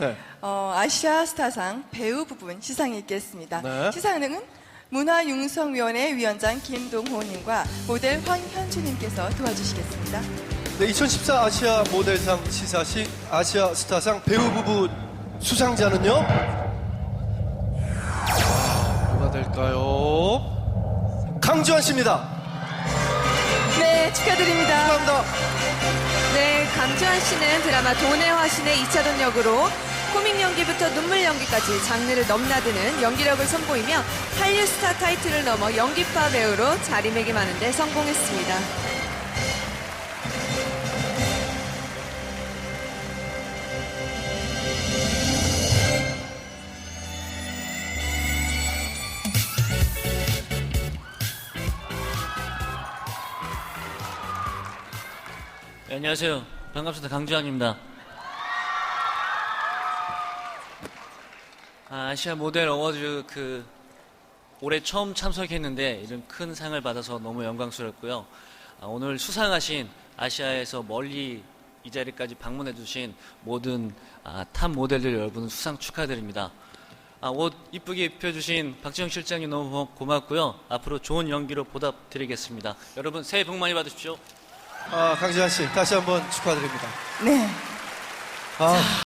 네. 어, 아시아 스타상 배우 부분 시상이 있겠습니다. 네. 시상은 문화융성위원회 위원장 김동호님과 모델 황현주님께서 도와주시겠습니다. 네, 2014 아시아 모델상 시사식 아시아 스타상 배우 부부 수상자는요? 아, 누가 될까요? 강주한 씨입니다. 네, 축하드립니다. 축하합니다. 네, 강주한 씨는 드라마 돈의 화신의 2차전 역으로 코믹 연기부터 눈물 연기까지 장르를 넘나드는 연기력을 선보이며 한류 스타 타이틀을 넘어 연기파 배우로 자리매김하는 데 성공했습니다. 네, 안녕하세요. 반갑습니다. 강주환입니다. 아, 시아 모델 어워즈 그 올해 처음 참석했는데 이런 큰 상을 받아서 너무 영광스럽고요. 아, 오늘 수상하신 아시아에서 멀리 이 자리까지 방문해 주신 모든 아, 탑 모델들 여러분 수상 축하드립니다. 아, 옷 이쁘게 입혀주신 박지영 실장님 너무 고맙고요. 앞으로 좋은 연기로 보답드리겠습니다. 여러분 새해 복 많이 받으십시오. 아, 강주한 씨 다시 한번 축하드립니다. 네. 아,